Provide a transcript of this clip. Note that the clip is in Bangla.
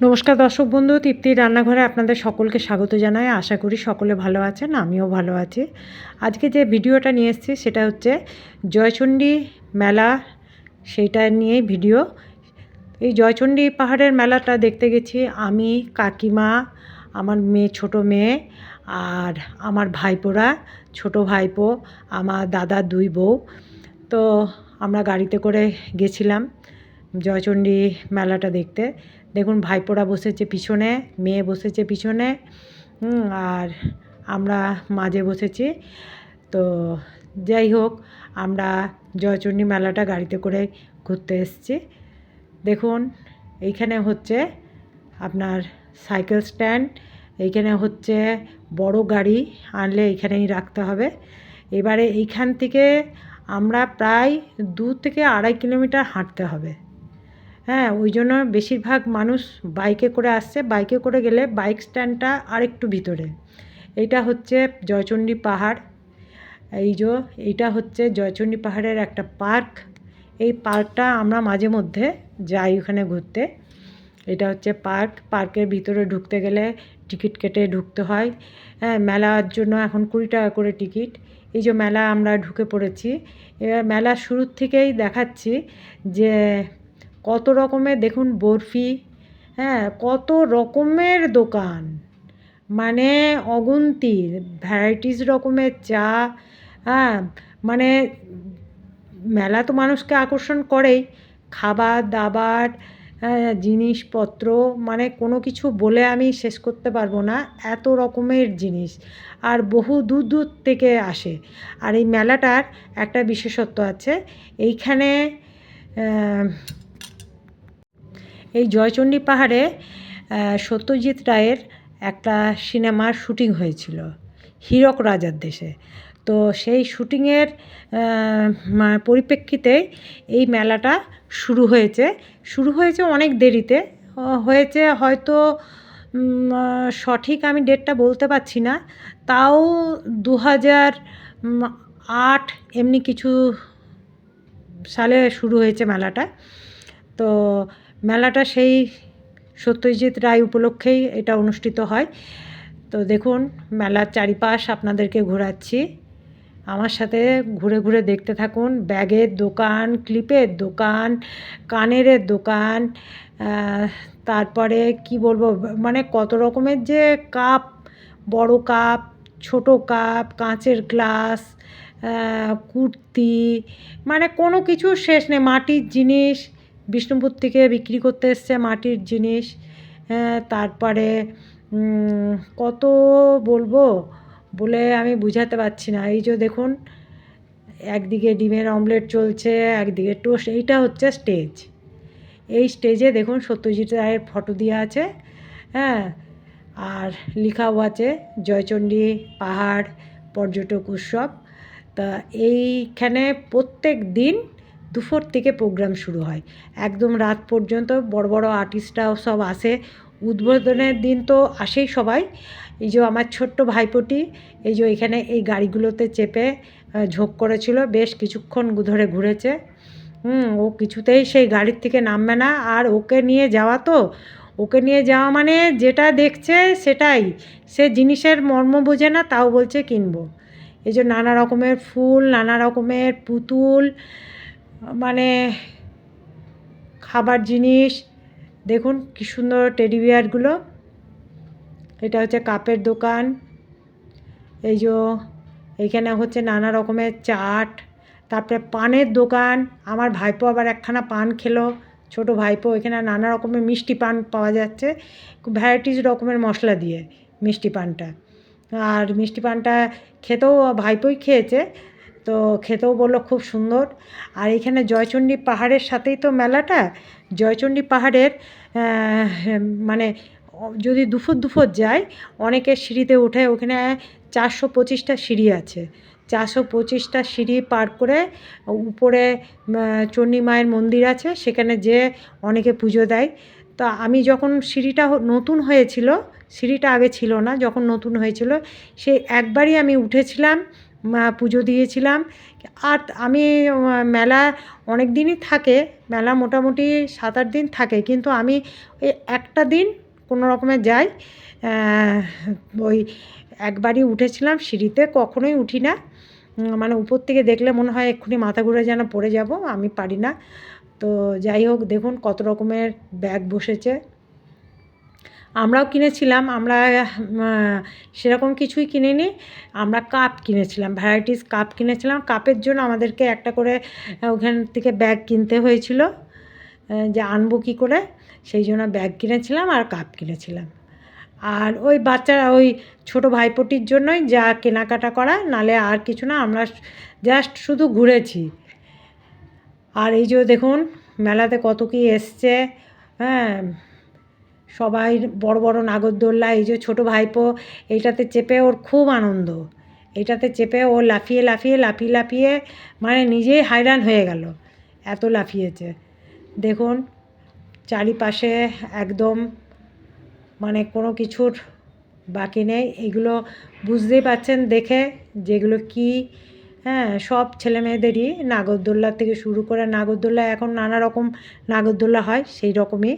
নমস্কার দর্শক বন্ধু, তৃপ্তির রান্নাঘরে আপনাদের সকলকে স্বাগত জানাই। আশা করি সকলে ভালো আছেন, আমিও ভালো আছি। আজকে যে ভিডিওটা নিয়ে এসেছি সেটা হচ্ছে জয়চণ্ডী মেলা। সেইটা নিয়েই ভিডিও। এই জয়চণ্ডী পাহাড়ের মেলাটা দেখতে গেছি আমি, কাকিমা, আমার মেয়ে, ছোট মেয়ে আর আমার ভাইপোরা, ছোট ভাইপো, আমার দাদা, দুই বউ। তো আমরা গাড়িতে করে গেছিলাম জয়চণ্ডী মেলাটা দেখতে। দেখুন, ভাইপোরা বসেছে পিছনে, মেয়ে বসেছে পিছনে আর আমরা মাঝে বসেছি। তো যাই হোক, আমরা জয়চণ্ডী মেলাটা গাড়িতে করে ঘুরতে এসেছি। দেখুন, এইখানে হচ্ছে আপনার সাইকেল স্ট্যান্ড, এইখানে হচ্ছে বড় গাড়ি আনলে এইখানেই রাখতে হবে। এবারে এইখান থেকে আমরা প্রায় দু থেকে আড়াই কিলোমিটার হাঁটতে হবে। হ্যাঁ ওই জন্য বেশিরভাগ মানুষ বাইকে করে আসছে। বাইকে করে গেলে বাইক স্ট্যান্ডটা আরেকটু ভিতরে। এইটা হচ্ছে জয়চণ্ডী পাহাড়। এই যে, এইটা হচ্ছে জয়চণ্ডী পাহাড়ের একটা পার্ক। এই পার্কটা আমরা মাঝে মধ্যে যাই ওখানে ঘুরতে। এটা হচ্ছে পার্ক। পার্কের ভিতরে ঢুকতে গেলে টিকিট কেটে ঢুকতে হয়। হ্যাঁ মেলার জন্য এখন কুড়ি টাকা করে টিকিট। এই যে, মেলা আমরা ঢুকে পড়েছি। এবার মেলা শুরুর থেকেই দেখাচ্ছি যে কত রকমের দেখুন বরফি হ্যাঁ কত রকমের দোকান। মানে অগুন্তি ভ্যারাইটিস রকমের চা হ্যাঁ মানে মেলা তো মানুষকে আকর্ষণ করেই। খাবার দাবার হ্যাঁ, জিনিসপত্র মানে কোনো কিছু বলে আমি শেষ করতে পারব না এত রকমের জিনিস। আর বহু দূর দূর থেকে আসে। আর এই মেলাটার একটা বিশেষত্ব আছে এইখানে এই জয়চণ্ডী পাহাড়ে সত্যজিৎ রায়ের একটা সিনেমার শুটিং হয়েছিল, হীরক রাজার দেশে। তো সেই শুটিংয়ের পরিপ্রেক্ষিতে এই মেলাটা শুরু হয়েছে। শুরু হয়েছে অনেক দেরিতে। হয়েছে হয়তো সঠিক আমি ডেটটা বলতে পারছি না। তাও দু হাজার আট এমনি কিছু সালে শুরু হয়েছে মেলাটা। তো মেলাটা সেই সত্যজিৎ রায় উপলক্ষেই এটা অনুষ্ঠিত হয়। তো দেখুন, মেলার চারিপাশ আপনাদেরকে ঘোরাচ্ছি। আমার সাথে ঘুরে ঘুরে দেখতে থাকুন। ব্যাগের দোকান, ক্লিপের দোকান কানের দোকান তারপরে কি বলব মানে কত রকমের যে কাপ, বড় কাপ, ছোট কাপ, কাঁচের গ্লাস কুর্তি মানে কোনো কিছু শেষ নেই। মাটির জিনিস বিষ্ণুপুর থেকে বিক্রি করতে এসছে মাটির জিনিস। হ্যাঁ, তারপরে কত বলব? বলে আমি বুঝাতে পারছি না। এই যে দেখুন একদিকে ডিমের অমলেট চলছে একদিকে টোস্ট এইটা হচ্ছে স্টেজ। এই স্টেজে দেখুন সত্যজিৎ রায়ের ফটো দেওয়া আছে। হ্যাঁ আর লেখাও আছে জয়চণ্ডী পাহাড় পর্যটক উৎসব। তা এইখানে প্রত্যেক দিন দুপুর থেকে প্রোগ্রাম শুরু হয়। একদম রাত পর্যন্ত বড় বড় আর্টিস্টরাও সব আসে। উদ্বোধনের দিন তো আসেই সবাই। এই যে আমার ছোট্ট ভাইপোটি, এই যে এখানে এই গাড়িগুলোতে চেপে ঝোঁক করেছিল, বেশ কিছুক্ষণ ধরে ঘুরেছে। হুম, ও কিছুতেই সেই গাড়ির থেকে নামবে না। আর ওকে নিয়ে যাওয়া তো, ওকে নিয়ে যাওয়া মানে যেটা দেখছে সেটাই। সে জিনিসের মর্ম বোঝে না, তাও বলছে কিনবো। এই যে নানা রকমের ফুল, নানা রকমের পুতুল মানে খাবার জিনিস, দেখুন কি সুন্দর টেডি বিয়ারগুলো এটা হচ্ছে কাপের দোকান। এই যে এইখানে হচ্ছে নানা রকমের চাট, তারপরে পানের দোকান। আমার ভাইপো আবার একখানা পান খেলো, ছোট ভাইপো। এখানে নানা রকমের মিষ্টি পান পাওয়া যাচ্ছে ভ্যারাইটিস রকমের মশলা দিয়ে মিষ্টি পানটা। আর মিষ্টি পানটা খেতেও ভাইপোই খেয়েছে তো খেতেও বলল খুব সুন্দর। আর এখানে জয়চণ্ডী পাহাড়ের সাথেই তো মেলাটা। জয়চণ্ডী পাহাড়ের মানে যদি দুপুর দুপুর যায়, অনেকে সিঁড়িতে উঠে ওখানে চারশো পঁচিশটা সিঁড়ি আছে। চারশো পঁচিশটা সিঁড়ি পার করে উপরে চণ্ডী মায়ের মন্দির আছে, সেখানে যে অনেকে পুজো দেয়। তা আমি যখন সিঁড়িটা নতুন হয়েছিল, সিঁড়িটা আগে ছিল না, যখন নতুন হয়েছিল, সে একবারই আমি উঠেছিলাম পুজো দিয়েছিলাম। আর আমি মেলা অনেক দিনই থাকে, মেলা মোটামুটি সাত আট দিন থাকে, কিন্তু আমি ওই একটা দিন কোনো রকমে যাই ওই একবারই উঠেছিলাম সিঁড়িতে, কখনোই উঠি না। মানে উপর থেকে দেখলে মনে হয় এক্ষুনি মাথা ঘুরে যেন পড়ে যাব, আমি পারি না। তো যাই হোক, দেখুন কত রকমের ব্যাগ বসেছে। আমরাও কিনেছিলাম, আমরা সেরকম কিছুই কিনিনি, আমরা কাপ কিনেছিলাম ভ্যারাইটিস কাপ কিনেছিলাম, কাপের জন্য আমাদেরকে একটা করে ওখান থেকে ব্যাগ কিনতে হয়েছিল যে আনব কী করে, সেই জন্য ব্যাগ কিনেছিলাম আর কাপ কিনেছিলাম। আর ওই বাচ্চারা, ওই ছোটো ভাইপোটির জন্যই যা কেনাকাটা করা, নালে আর কিছু না, আমরা জাস্ট শুধু ঘুরেছি। আর এই যে দেখুন, মেলাতে কত কি এসছে হ্যাঁ সবাই বড় বড় নাগরদোল্লা, এই যে ছোটো ভাইপো, এইটাতে চেপে ওর খুব আনন্দ। এইটাতে চেপে ও লাফিয়ে লাফিয়ে লাফিয়ে লাফিয়ে মানে নিজেই হায়রান হয়ে গেল। এত লাফিয়েছে। দেখুন, চারিপাশে একদম মানে কোনো কিছুর বাকি নেই। এগুলো বুঝতেই পাচ্ছেন দেখে যেগুলো কি হ্যাঁ সব ছেলে মেয়েদেরই নাগরদোল্লা থেকে শুরু করে নাগরদোল্লা এখন নানা রকম নাগরদোল্লা হয়, সেই রকমই